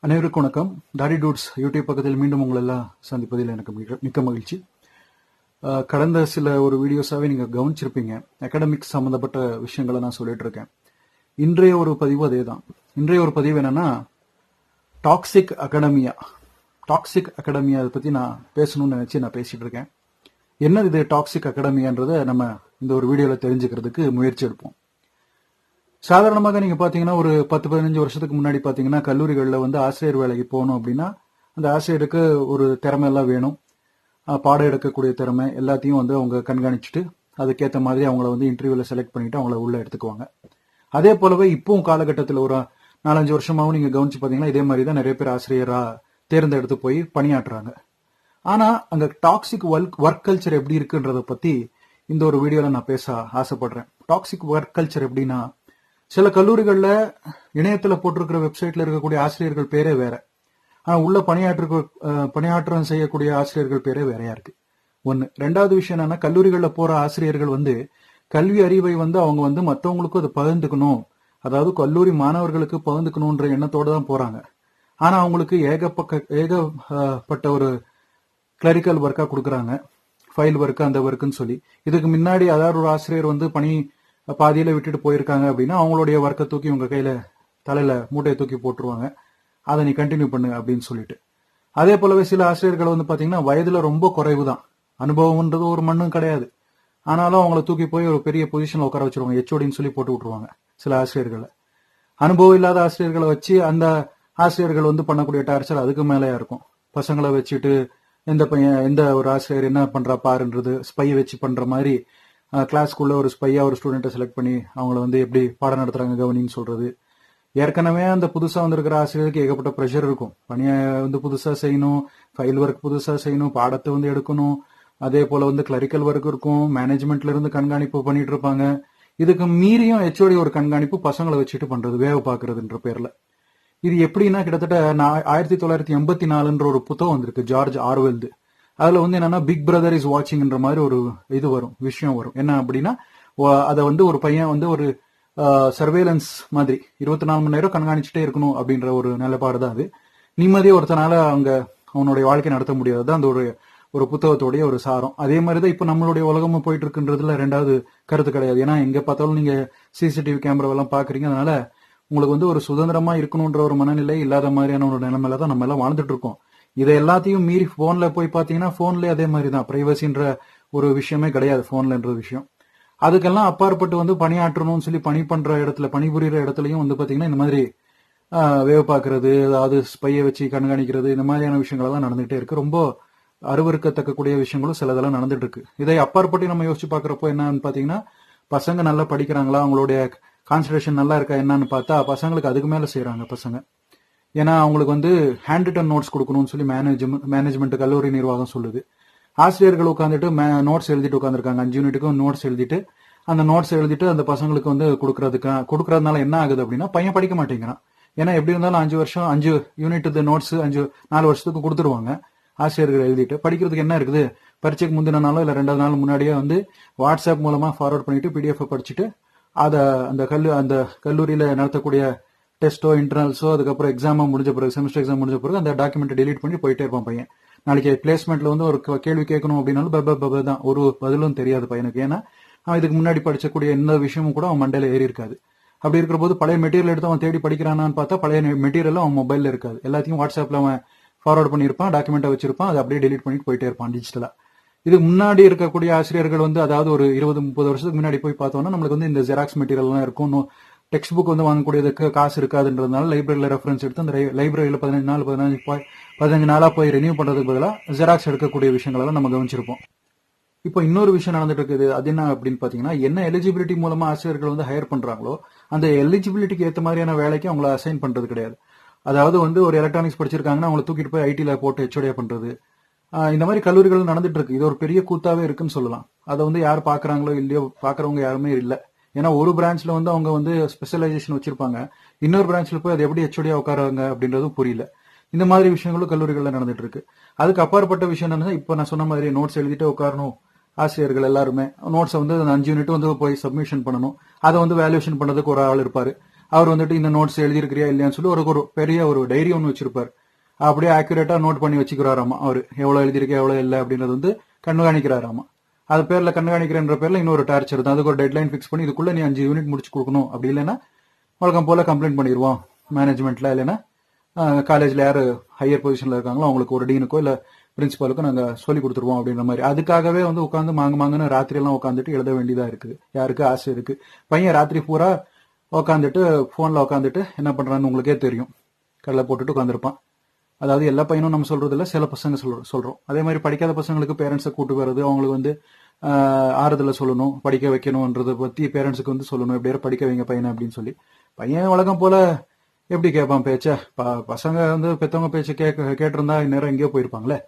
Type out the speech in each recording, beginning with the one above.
அனைவருக்கும் வணக்கம். Daddy dudes YouTube பக்கத்தில் மீண்டும் உங்களை எல்லாம் சந்திப்பதில் எனக்கு மிக- மிக்க மகிழ்ச்சி. கடந்த சில ஒரு வீடியோஸாகவே நீங்கள் கவனிச்சிருப்பீங்க. அகாடமிக்ஸ் சம்மந்தப்பட்ட விஷயங்களை நான் சொல்லிட்டு இருக்கேன். இன்றைய ஒரு பதிவு அதே தான் இன்றைய ஒரு பதிவு என்னன்னா டாக்ஸிக் அகாடமியா டாக்ஸிக் அகாடமியா அதை பற்றி நான் பேசணும்னு நினச்சி நான் பேசிகிட்டு இருக்கேன். என்ன இது டாக்ஸிக் அகாடமியான்றதை நம்ம இந்த ஒரு வீடியோவில் தெரிஞ்சுக்கிறதுக்கு முயற்சி எடுப்போம். சாதாரணமாக நீங்க பாத்தீங்கன்னா ஒரு பத்து பதினஞ்சு வருஷத்துக்கு முன்னாடி பாத்தீங்கன்னா கல்லூரிகளில் வந்து ஆசிரியர் வேலைக்கு போகணும் அப்படின்னா அந்த ஆசிரியருக்கு ஒரு திறமை எல்லாம் வேணும் பாடம் எடுக்கக்கூடிய திறமை எல்லாத்தையும் வந்து அவங்க கண்காணிச்சுட்டு அதுக்கேற்ற மாதிரி அவங்கள வந்து இன்டர்வியூல செலக்ட் பண்ணிட்டு அவங்கள உள்ள எடுத்துக்குவாங்க. அதே போலவே இப்பவும் காலகட்டத்தில் ஒரு நாலஞ்சு வருஷமாகவும் நீங்க கவனிச்சு பாத்தீங்கன்னா இதே மாதிரி தான் நிறைய பேர் ஆசிரியராக தேர்ந்தெடுத்து போய் பணியாற்றுறாங்க. ஆனா அங்க டாக்ஸிக் ஒர்க் கல்ச்சர் எப்படி இருக்குன்றத பத்தி இந்த ஒரு வீடியோல நான் பேச ஆசைப்படுறேன். டாக்ஸிக் ஒர்க் கல்ச்சர் எப்படின்னா சில கல்லூரிகளில் இணையத்தில் போட்டிருக்கிற வெப்சைட்ல இருக்கக்கூடிய ஆசிரியர்கள் பேரே வேற. ஆனால் உள்ள பணியாற்று பணியாற்றம் செய்யக்கூடிய ஆசிரியர்கள் பேரே வேறையா இருக்கு. ஒன்று ரெண்டாவது விஷயம் என்னன்னா கல்லூரிகளில் போற ஆசிரியர்கள் வந்து கல்வி அறிவை வந்து அவங்க வந்து மற்றவங்களுக்கும் அதை பகிர்ந்துக்கணும். அதாவது கல்லூரி மாணவர்களுக்கு பகிர்ந்துக்கணும்ன்ற எண்ணத்தோட தான் போறாங்க. ஆனா அவங்களுக்கு ஏகப்பக்க ஏகப்பட்ட ஒரு கிளரிக்கல் ஒர்க்கா கொடுக்குறாங்க. ஃபைல் ஒர்க் அந்த ஒர்க்குன்னு சொல்லி. இதுக்கு முன்னாடி அதாவது ஒரு ஆசிரியர் வந்து பணி பாதியில விட்டுட்டு போயிருக்காங்க அப்படின்னா அவங்களுடைய ஒர்க்கை தூக்கி உங்க கையில தலையில மூட்டையை தூக்கி போட்டுருவாங்க. அதை நீ கண்டினியூ பண்ணு அப்படின்னு சொல்லிட்டு. அதே போலவே சில ஆசிரியர்கள் வந்து பாத்தீங்கன்னா வயதுல ரொம்ப குறைவு தான் அனுபவம்ன்றது ஒரு மண்ணும் கிடையாது. ஆனாலும் அவங்கள தூக்கி போய் ஒரு பெரிய பொசிஷனில் உட்கார வச்சிருவாங்க. ஹெச்ஓடின்னு சொல்லி போட்டு விட்டுருவாங்க சில ஆசிரியர்களை. அனுபவம் இல்லாத ஆசிரியர்களை வச்சு அந்த ஆசிரியர்கள் வந்து பண்ணக்கூடிய டார்ச்சர் அதுக்கு மேலேயா இருக்கும். பசங்களை வச்சுட்டு எந்த பையன் எந்த ஒரு ஆசிரியர் என்ன பண்றா பாருன்றது ஸ்பை வச்சு பண்ற மாதிரி கிளாஸ்க்குள்ள ஒரு ஸ்பையா ஒரு ஸ்டூடெண்ட்டை செலக்ட் பண்ணி அவங்கள வந்து எப்படி பாடம் நடத்துறாங்க கவனின்னு சொல்றது. ஏற்கனவே அந்த புதுசா வந்திருக்கிற ஆசிரியருக்கு ஏகப்பட்ட ப்ரெஷர் இருக்கும். பணியை வந்து புதுசா செய்யணும் ஃபைல் ஒர்க் புதுசா செய்யணும் பாடத்தை வந்து எடுக்கணும். அதே போல வந்து கிளரிக்கல் ஒர்க் இருக்கும் மேனேஜ்மெண்ட்ல இருந்து கண்காணிப்பு பண்ணிட்டு இருப்பாங்க. இதுக்கு மீறியும் ஹெச்ஓடி ஒரு கண்காணிப்பு பசங்களை வச்சுட்டு பண்றது வேக பாக்குறதுன்ற பேர்ல. இது எப்படின்னா கிட்டத்தட்ட நான் ஆயிரத்தி தொள்ளாயிரத்தி எண்பத்தி நாலுன்ற ஒரு புத்தகம் வந்திருக்கு ஜார்ஜ் ஆர்வெல்து அதுல வந்து என்னன்னா பிக் பிரதர் இஸ் வாட்சிங்ன்ற மாதிரி ஒரு இது வரும் விஷயம் வரும். என்ன அப்படின்னா அதை வந்து ஒரு பையன் வந்து ஒரு சர்வேலன்ஸ் மாதிரி இருபத்தி நாலு மணி நேரம் கண்காணிச்சுட்டே இருக்கணும் அப்படின்ற ஒரு நிலைப்பாடு தான் அது. நிம்மதியாக ஒருத்தனால அவங்க அவனுடைய வாழ்க்கை நடத்த முடியாது. தான் அந்த ஒரு ஒரு புத்தகத்தோடைய ஒரு சாரம். அதே மாதிரி தான் இப்போ நம்மளுடைய உலகமும் போயிட்டு இருக்குன்றதுல ரெண்டாவது கருத்து கிடையாது. ஏன்னா எங்க பார்த்தாலும் நீங்க சிசிடிவி கேமராவெல்லாம் பாக்குறீங்க அதனால உங்களுக்கு வந்து ஒரு சுதந்திரமா இருக்கணும்ன்ற ஒரு மனநிலை இல்லாத மாதிரியான ஒரு நிலைமையில தான் நம்ம எல்லாம் வாழ்ந்துட்டு இருக்கோம். இதை எல்லாத்தையும் மீறி போன்ல போய் பார்த்தீங்கன்னா போன்ல அதே மாதிரி தான் பிரைவசின்ற ஒரு விஷயமே கிடையாது போன்லன்ற விஷயம். அதுக்கெல்லாம் அப்பாற்பட்டு வந்து பணியாற்றணும்னு சொல்லி பணி பண்ற இடத்துல பணிபுரியிற இடத்துலயும் வந்து பாத்தீங்கன்னா இந்த மாதிரி வேவ வேவு பார்க்கறது அதாவது ஸ்பையை வச்சு கண்காணிக்கிறது இந்த மாதிரியான விஷயங்கள் எல்லாம் நடந்துகிட்டே இருக்கு. ரொம்ப அருவருக்கத்தக்கக்கூடிய விஷயங்களும் சிலதெல்லாம் நடந்துட்டு இருக்கு இதை அப்பாற்பட்டு நம்ம யோசிச்சு பாக்குறப்போ என்னன்னு பாத்தீங்கன்னா பசங்க நல்லா படிக்கிறாங்களா? அவங்களுடைய கான்சன்ட்ரேஷன் நல்லா இருக்கா என்னன்னு பார்த்தா பசங்களுக்கு அதுக்கு மேல செய்யறாங்க பசங்க. ஏன்னா அவங்களுக்கு வந்து ஹேண்ட் ரிட்டன் நோட்ஸ் கொடுக்கணும்னு சொல்லி மேனேஜ்மெண்ட் மேனேஜ்மெண்ட் கல்லூரி நிர்வாகம் சொல்லுது. ஆசிரியர்கள் உட்காந்துட்டு நோட்ஸ் எழுதிட்டு உட்காந்துருக்காங்க அஞ்சு யூனிட்டுக்கும் நோட்ஸ் எழுதிட்டு அந்த நோட்ஸ் எழுதிட்டு அந்த பசங்களுக்கு வந்து கொடுக்கறதுக்கு கொடுக்கறதுனால என்ன ஆகுது அப்படின்னா பையன் படிக்க மாட்டேங்கிறான். ஏன்னா எப்படி இருந்தாலும் அஞ்சு வருஷம் அஞ்சு யூனிட் நோட்ஸ் அஞ்சு நாலு வருஷத்துக்கு கொடுத்துருவாங்க ஆசிரியர்கள் எழுதிட்டு. படிக்கிறதுக்கு என்ன இருக்குது? பரீட்சைக்கு முந்தின நாளோ இல்லை ரெண்டாவது நாள் முன்னாடியே வந்து வாட்ஸ்அப் மூலமா ஃபார்வர்ட் பண்ணிட்டு பிடிஎஃப் படிச்சுட்டு அதை அந்த கல்லு அந்த கல்லூரியில் நடத்தக்கூடிய டெஸ்ட்டோ இன்டர்னல்ஸோ அதுக்கப்புறம் எக்ஸாமோ முடிஞ்ச பிறகு செமஸ்டர் எக்ஸாம் முடிஞ்ச பிறகு அந்த டாக்குமெண்ட் டெலீட் பண்ணி போயிட்டே இருப்பான் பையன். நாளைக்கு பிளேஸ்மெண்ட்ல வந்து ஒரு கேள்வி கேட்கணும் அப்படின்னாலும் பப பப தான். ஒரு பதிலும் தெரியாது பையனுக்கு. ஏன்னா அவன் இதுக்கு முன்னாடி படிச்சக்கூடிய எந்த விஷயமும் கூட அவன் மண்டையில ஏறி இருக்காது. அப்படி இருக்கிற போது பழைய மெட்டீரியல் எடுத்து அவன் தேடி படிக்கிறானான்னு பார்த்தா பழைய மெட்டீரியல் அவன் மொபைல்ல இருக்காது. எல்லாத்தையும் வாட்ஸ்அப்ல அவன் ஃபார்வர்ட் பண்ணியிருப்பான் டாக்குமெண்ட்டை வச்சிருப்பான் அதை அப்படியே டெலிட் பண்ணிட்டு போயிட்டே இருப்பான் டிஜிட்டலா இதுக்கு முன்னாடி இருக்கக்கூடிய ஆசிரியர்கள் வந்து அதாவது ஒரு இருபது முப்பது வருஷத்துக்கு முன்னாடி போய் பார்த்தோம்னா நம்மளுக்கு வந்து இந்த ஜெராக்ஸ் மெட்டீரியல்லாம் இருக்கும். டெக்ஸ்ட் புக் வந்து வாங்கக்கூடியதுக்கு காசு இருக்காதுன்றதுனால லைப்ரரியில் ரெஃபரன்ஸ் எடுத்து அந்த லைப்ரரியில் பதினஞ்சு நாள் பதினஞ்சு போய் பதினஞ்சு நாளாக போய் ரெனியூ பண்ணுறதுக்கு பதிலாக ஜெராக்ஸ் எடுக்கக்கூடிய விஷயங்களெல்லாம் நம்ம கவனிச்சிருப்போம். இப்போ இன்னொரு விஷயம் நடந்துட்டு இருக்குது அது என்ன அப்படின்னு பார்த்தீங்கன்னா என்ன எலிஜிபிலிட்டி மூலமாக ஆசிரியர்கள் வந்து ஹையர் பண்ணுறாங்களோ அந்த எலிஜிபிலிட்டிக்கு ஏற்ற மாதிரியான வேலைக்கு அவங்கள அசைன் பண்ணுறது கிடையாது. அதாவது வந்து ஒரு எலக்ட்ரானிக்ஸ் படிச்சிருக்காங்கன்னா அவங்கள தூக்கிட்டு போய் ஐடியில் போட்டு ஹெச்ஓடியா பண்ணுறது இந்த மாதிரி கல்லூரிகள் நடந்துட்டு இருக்கு இது ஒரு பெரிய கூத்தாவே இருக்குன்னு சொல்லலாம். அதை வந்து யார் பாக்குறாங்களோ இல்லையோ பாக்குறவங்க யாருமே இல்லை. ஏன்னா ஒரு பிரான்ச்ல வந்து அவங்க வந்து ஸ்பெஷலைசேஷன் வச்சிருப்பாங்க. இன்னொரு பிரான்ச்ல போய் அது எப்படி ஹெச்ஓடியா உட்காராங்க அப்படின்றதும் புரியல. இந்த மாதிரி விஷயங்களும் கல்லூரிகள்ல நடந்துட்டு இருக்கு. அதுக்கு அப்பாற்பட்ட விஷயம் என்னன்னா இப்ப நான் சொன்ன மாதிரி நோட்ஸ் எழுதிட்டு உட்காரணும். ஆசிரியர்கள் எல்லாருமே நோட்ஸை வந்து அந்த அஞ்சு யூனிட் வந்து போய் சப்மிஷன் பண்ணணும். அதை வந்து வேல்யூஷன் பண்ணதுக்கு ஒரு ஆள் இருப்பாரு. அவர் வந்துட்டு இந்த நோட்ஸ் எழுதியிருக்கிறியா இல்லையான்னு சொல்லி ஒரு ஒரு பெரிய ஒரு டைரி ஒன்று வச்சிருப்பார். அப்படியே ஆக்யூரேட்டா நோட் பண்ணி வச்சுக்கிறாராமா அவர். எவ்வளவு எழுதியிருக்கா எவ்வளவு இல்லை அப்படின்றது வந்து கண்காணிக்கிறாராமா. அது பேர்ல கண்காணிக்கிறேன்ற பேர்ல இன்னொரு டார்ச்சர் தான் அதுக்கு ஒரு டெட்லைன் ஃபிக்ஸ் பண்ணி இதுக்குள்ள நீ அஞ்சு யூனிட் முடிச்சு கொடுக்கணும். அப்படி இல்லைன்னா வழக்கம் போல கம்ப்ளைண்ட் பண்ணிடுவோம். மேனேஜ்மெண்ட்ல இல்லைன்னா காலேஜ்ல யாரு ஹையர் பொசிஷன்ல இருக்காங்களோ அவங்களுக்கு ஒரு டீனுக்கோ இல்ல பிரின்சிபாலுக்கும் நாங்க சொல்லி கொடுத்துருவோம் அப்படின்ற மாதிரி. அதுக்காகவே வந்து உட்காந்து மாங்க மாங்கன்னு ராத்திரி எல்லாம் உட்காந்துட்டு எழுத வேண்டியதா இருக்குது யாருக்கு ஆசை இருக்கு? பையன் ராத்திரி பூரா உட்காந்துட்டு போன்ல உட்காந்துட்டு என்ன பண்றான்னு உங்களுக்கே தெரியும். கடலை போட்டுட்டு உட்காந்துருப்பான் அதாவது எல்லா பையனும் நம்ம சொல்றது இல்லை சில பசங்க சொல்றோம் சொல்றோம். அதே மாதிரி படிக்காத பசங்களுக்கு பேரண்ட்ஸை கூட்டு வர்றது அவங்களுக்கு வந்து ஆறுதலை சொல்லணும் படிக்க வைக்கணும்ன்றத பத்தி பேரண்ட்ஸுக்கு வந்து சொல்லணும். எப்படியாவது படிக்க வைங்க பையனை அப்படின்னு சொல்லி. பையன் வழக்கம் போல எப்படி கேட்பான் பேச்ச? ப- பசங்க வந்து பெத்தவங்க பேச்ச கேட்க கேட்டிருந்தா இந்நேரம் எங்கேயோ போயிருப்பாங்களே.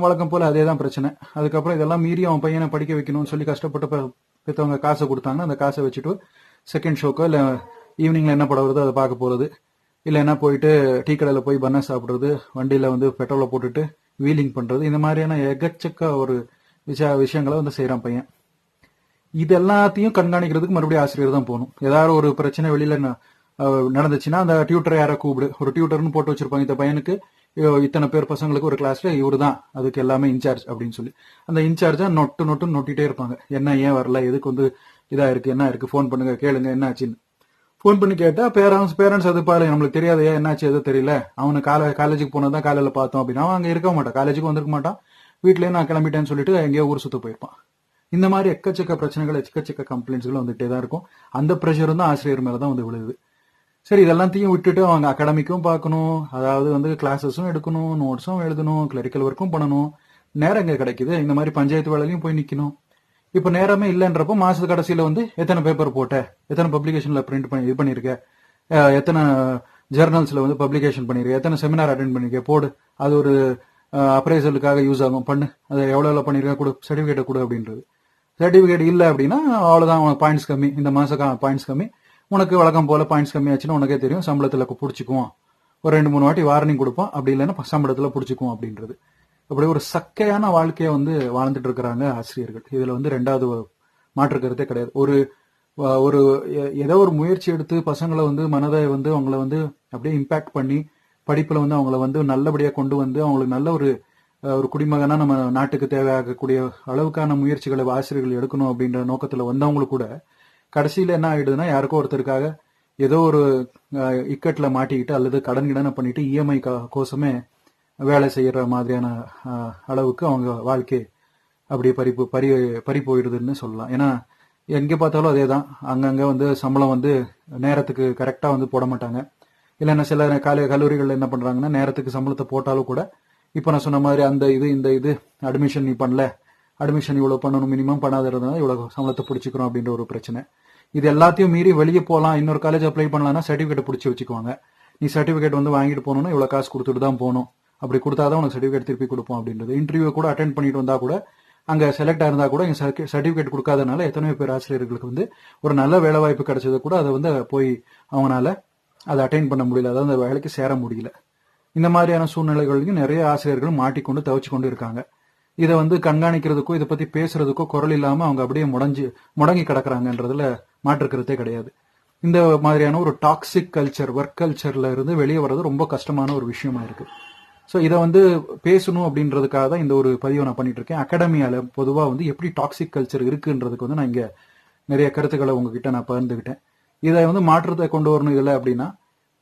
வழக்கம் போல அதே தான் பிரச்சனை. அதுக்கப்புறம் இதெல்லாம் மீறி அவன் பையனை படிக்க வைக்கணும்னு சொல்லி கஷ்டப்பட்டு பெற்றவங்க காசை கொடுத்தாங்கன்னா அந்த காசை வச்சுட்டு செகண்ட் ஷோக்கோ இல்லை ஈவினிங்ல என்ன படம் வருதோ அதை பார்க்க போறது. இல்லைன்னா போயிட்டு டீ கடையில் போய் பண்ண சாப்பிட்றது வண்டியில் வந்து பெட்ரோலை போட்டுட்டு வீலிங் பண்ணுறது இந்த மாதிரியான எக்கச்சக்க ஒரு விஷய விஷயங்களை வந்து செய்கிறான் பையன். இது எல்லாத்தையும் கண்காணிக்கிறதுக்கு மறுபடியும் ஆசிரியர் தான் போகணும். ஏதாவது ஒரு பிரச்சனை வெளியில் நடந்துச்சுன்னா அந்த டியூட்டரை யாரை கூப்பிடு? ஒரு டியூட்டர்னு போட்டு வச்சிருப்பாங்க இந்த பையனுக்கு. இத்தனை பேர் பசங்களுக்கு ஒரு கிளாஸ்ல இவர் தான். அதுக்கு எல்லாமே இன்சார்ஜ் அப்படின்னு சொல்லி. அந்த இன்சார்ஜா நொட்டு நொட்டு நொட்டிட்டே இருப்பாங்க. என்ன ஏன் வரல? எதுக்கு வந்து இதா இருக்கு? என்ன இருக்கு? ஃபோன் பண்ணுங்க கேளுங்க என்ன ஆச்சுன்னு. ஃபோன் பண்ணி கேட்டா பேரண்ட்ஸ் பேரண்ட்ஸ் அது பாரு நம்மளுக்கு தெரியாதையா என்னாச்சு எதோ தெரியல. அவனு கால காலேஜுக்கு போனதான் காலையில பார்த்தோம் அப்படின்னா அவன் அங்க இருக்க மாட்டான். காலேஜுக்கு வந்திருக்க மாட்டான். வீட்லயே நான் கிளம்பிட்டேன்னு சொல்லிட்டு எங்கேயோ ஊர் சுத்த போயிருப்பான். இந்த மாதிரி எக்கச்சக்க பிரச்சனைகள் எக்கச்சக்க கம்ப்ளைண்ட்ஸ்கள் வந்துட்டே தான் இருக்கும். அந்த ப்ரெஷரும் தான் ஆசிரியர் மேல தான் வந்து விழுது. சரி இதெல்லாத்தையும் விட்டுட்டு அவங்க அகாடமிக்கும் பார்க்கணும். அதாவது வந்து கிளாஸஸும் எடுக்கணும் நோட்ஸும் எழுதணும் கிளரிக்கல் ஒர்க்கும் பண்ணணும். நேரம் எங்க கிடைக்குது. இந்த மாதிரி பஞ்சாயத்து வேலையிலையும் போய் நிக்கணும். இப்ப நேரமே இல்லைன்றப்போ மாசத்து கடைசியில வந்து எத்தனை பேப்பர் போட்ட? எத்தனை பப்ளிகேஷன்ல பிரிண்ட் பண்ணி இது பண்ணிருக்க? எத்தனை ஜேர்னல்ஸ்ல வந்து பப்ளிகேஷன் பண்ணிருக்க? எத்தனை செமினார் அட்டென்ட் பண்ணிருக்க? போடு. அது ஒரு அப்ரைசலுக்காக யூஸ் ஆகும். பண்ணு. அதை எவ்வளோ எவ்வளோ பண்ணிருக்க? கொடு. சர்டிஃபிகேட்டை கொடு அப்படின்றது. சர்டிபிகேட் இல்ல அப்படின்னா அவ்வளவுதான். உனக்கு பாயிண்ட்ஸ் கம்மி. இந்த மாதம் பாயிண்ட்ஸ் கம்மி. உனக்கு வழக்கம் போல பாயிண்ட்ஸ் கம்மி ஆச்சுன்னா உனக்கே தெரியும். சம்பளத்துல பிடிச்சிக்குவோம். ஒரு ரெண்டு மூணு வாட்டி வார்னிங் கொடுப்போம். அப்படி இல்லைன்னா சம்பளத்துல பிடிச்சிக்குவோம் அப்படின்றது. அப்படி ஒரு சக்கையான வாழ்க்கையை வந்து வாழ்ந்துட்டு இருக்கிறாங்க ஆசிரியர்கள். இதுல வந்து ரெண்டாவது மாற்று கருத்தே கிடையாது. ஒரு ஒரு எ- ஏதோ ஒரு முயற்சி எடுத்து பசங்களை வந்து மனதை வந்து அவங்கள வந்து அப்படியே இம்பாக்ட் பண்ணி படிப்புல வந்து அவங்கள வந்து நல்லபடியா கொண்டு வந்து அவங்களுக்கு நல்ல ஒரு ஒரு குடிமகனா நம்ம நாட்டுக்கு தேவையாகக்கூடிய அளவுக்கான முயற்சிகளை ஆசிரியர்கள் எடுக்கணும் அப்படின்ற நோக்கத்துல வந்தவங்களுக்கு கூட கடைசியில என்ன ஆயிடுதுன்னா யாருக்கோ ஒருத்தருக்காக ஏதோ ஒரு அஹ், இக்கட்ல மாட்டிக்கிட்டு அல்லது கடன் கிடனை பண்ணிட்டு இஎம்ஐ கோசமே வேலை செய்கிற மாதிரியான அளவுக்கு அவங்க வாழ்க்கை அப்படியே பறிப்பு பறி பறி போயிடுதுன்னு சொல்லலாம். ஏன்னா எங்கே பார்த்தாலும் அதே தான் அங்கங்கே வந்து சம்பளம் வந்து நேரத்துக்கு கரெக்டாக வந்து போட மாட்டாங்க. இல்லைன்னா சில காலை கல்லூரிகள் என்ன பண்ணுறாங்கன்னா நேரத்துக்கு சம்பளத்தை போட்டாலும் கூட இப்போ நான் சொன்ன மாதிரி அந்த இது இந்த இது அட்மிஷன் நீ பண்ணல அட்மிஷன் இவ்வளோ பண்ணணும் மினிமம் பண்ணாததுனால இவ்வளோ சம்பளத்தை பிடிச்சிக்கிறோம் அப்படின்ற ஒரு பிரச்சனை. இது எல்லாத்தையும் மீறி வெளியே போகலாம் இன்னொரு காலேஜ் அப்ளை பண்ணலாம்னா சர்டிஃபிகேட் பிடிச்சி வச்சுக்குவாங்க. நீ சர்டிஃபிகேட் வந்து வாங்கிட்டு போகணும்னா இவ்வளோ காசு கொடுத்துட்டு தான் போகணும். அப்படி கொடுத்தாதான் உனக்கு சர்டிஃபிகேட் திருப்பி கொடுப்போம் அப்படின்றது. இன்டர்வியூ கூட அட்டென்ட் பண்ணிட்டு வந்தா கூட அங்க செலக்ட் ஆயிருந்தா கூட சர்டிஃபிகேட் கொடுக்காதனால எத்தனையோ பேர் ஆசிரியர்களுக்கு வந்து ஒரு நல்ல வேலை வாய்ப்பு கிடைச்சது கூட அதை வந்து போய் அவங்களால அதை அட்டைன் பண்ண முடியல. அதாவது அந்த வேலைக்கு சேர முடியல. இந்த மாதிரியான சூழ்நிலைகளையும் நிறைய ஆசிரியர்கள் மாட்டிக்கொண்டு தவிச்சு கொண்டு இருக்காங்க. இதை வந்து கண்காணிக்கிறதுக்கோ இதை பத்தி பேசுறதுக்கோ குரல் இல்லாம அவங்க அப்படியே முடஞ்சு முடங்கி கிடக்குறாங்கன்றதுல மாற்றுக்கிறதே கிடையாது. இந்த மாதிரியான ஒரு டாக்ஸிக் கல்ச்சர் ஒர்க் கல்ச்சர்ல இருந்து வெளியே வர்றது ரொம்ப கஷ்டமான ஒரு விஷயமா இருக்கு. ஸோ இதை வந்து பேசணும் அப்படின்றதுக்காக தான் இந்த ஒரு பதிவை நான் பண்ணிட்டு இருக்கேன் அகாடமியால பொதுவாக வந்து எப்படி டாக்ஸிக் கல்ச்சர் இருக்குன்றதுக்கு வந்து நான் இங்கே நிறைய கருத்துக்களை உங்ககிட்ட நான் பகிர்ந்துக்கிட்டேன் இதை வந்து மாற்றத்தை கொண்டு வரணும் இதில் அப்படின்னா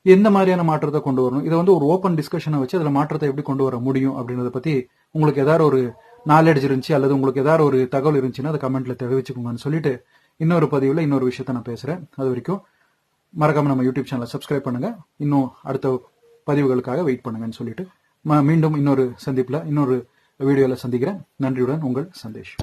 எந்த மாதிரியான மாற்றத்தை கொண்டு வரணும்? இதை வந்து ஒரு ஓப்பன் டிஸ்கஷனை வச்சு அதில் மாற்றத்தை எப்படி கொண்டு வர முடியும் அப்படின்றத பற்றி உங்களுக்கு ஏதாவது ஒரு நாலேஜ் இருந்துச்சு அல்லது உங்களுக்கு ஏதாவது ஒரு தகவல் இருந்துச்சுன்னா அதை கமெண்ட்ல தெரிவிச்சுக்கோங்கன்னு சொல்லிட்டு இன்னொரு பதிவில் இன்னொரு விஷயத்த நான் பேசுகிறேன் அது வரைக்கும் மறக்காம நம்ம யூடியூப் சேனலை சப்ஸ்கிரைப் பண்ணுங்க. இன்னும் அடுத்த பதிவுகளுக்காக வெயிட் பண்ணுங்கன்னு சொல்லிட்டு மீண்டும் இன்னொரு சந்திப்புல இன்னொரு வீடியோல சந்திக்கிறேன். நன்றியுடன் உங்கள் சந்தேஷ்.